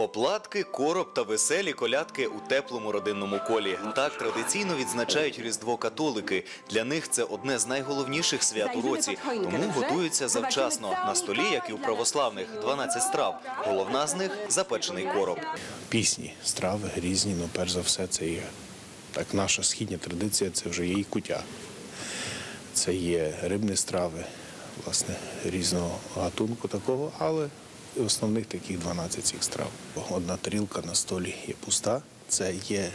Оплатки, короб та веселі колядки у теплому родинному колі. Так традиційно відзначають Різдво католики. Для них це одне з найголовніших свят у році, тому готуються завчасно. На столі, як і у православних, 12 страв. Головна з них запечений короб. пісні, страви різні, ну перш за все, це є так, наша східня традиція, це вже є і кутя. Це є рибні страви, власне, різного гатунку такого, але основних таких 12 цих страв. Одна тарілка на столі є пуста. Це є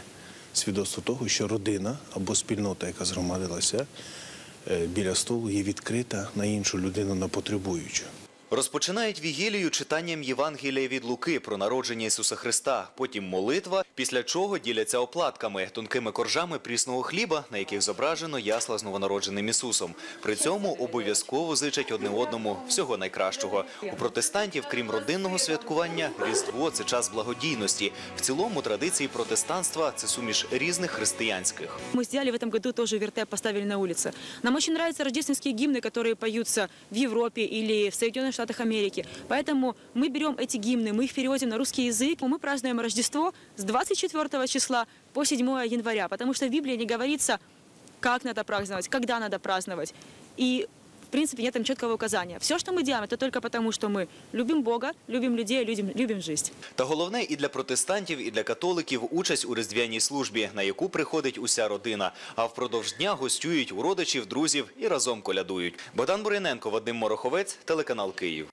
свідоцтво того, що родина або спільнота, яка згромадилася е, біля столу, є відкрита на іншу людину, на потребуючу. Розпочинають вігілію читанням Євангелія від Луки про народження Ісуса Христа, потім молитва, після чого діляться оплатками, тонкими коржами прісного хліба, на яких зображено ясла з новонародженим Ісусом. При цьому обов'язково зичать одне одному всього найкращого. У протестантів, крім родинного святкування, Різдво це час благодійності. В цілому традиції протестанства це суміш різних християнських. Мы сделали в этом году тоже вертеп, поставили на улице. Нам очень нравятся рождественские гимны, которые поются в Европе или в Соединенных Штатах Америки. Поэтому мы берем эти гимны, мы их переводим на русский язык. Мы празднуем Рождество с 24 числа по 7 января, потому что в Библии не говорится, как надо праздновать, когда надо праздновать. И принципе, нет там четкого указания. Все, что мы делаем, это только потому, что мы любим Бога, любим людей, любим, любим жизнь. Та головне і для протестантів, і для католиків участь у різдвяній службі, на яку приходить уся родина. А впродовж дня гостюють у родичів, друзів і разом колядують. Богдан Буриненко, Вадим Мороховець, телеканал Київ.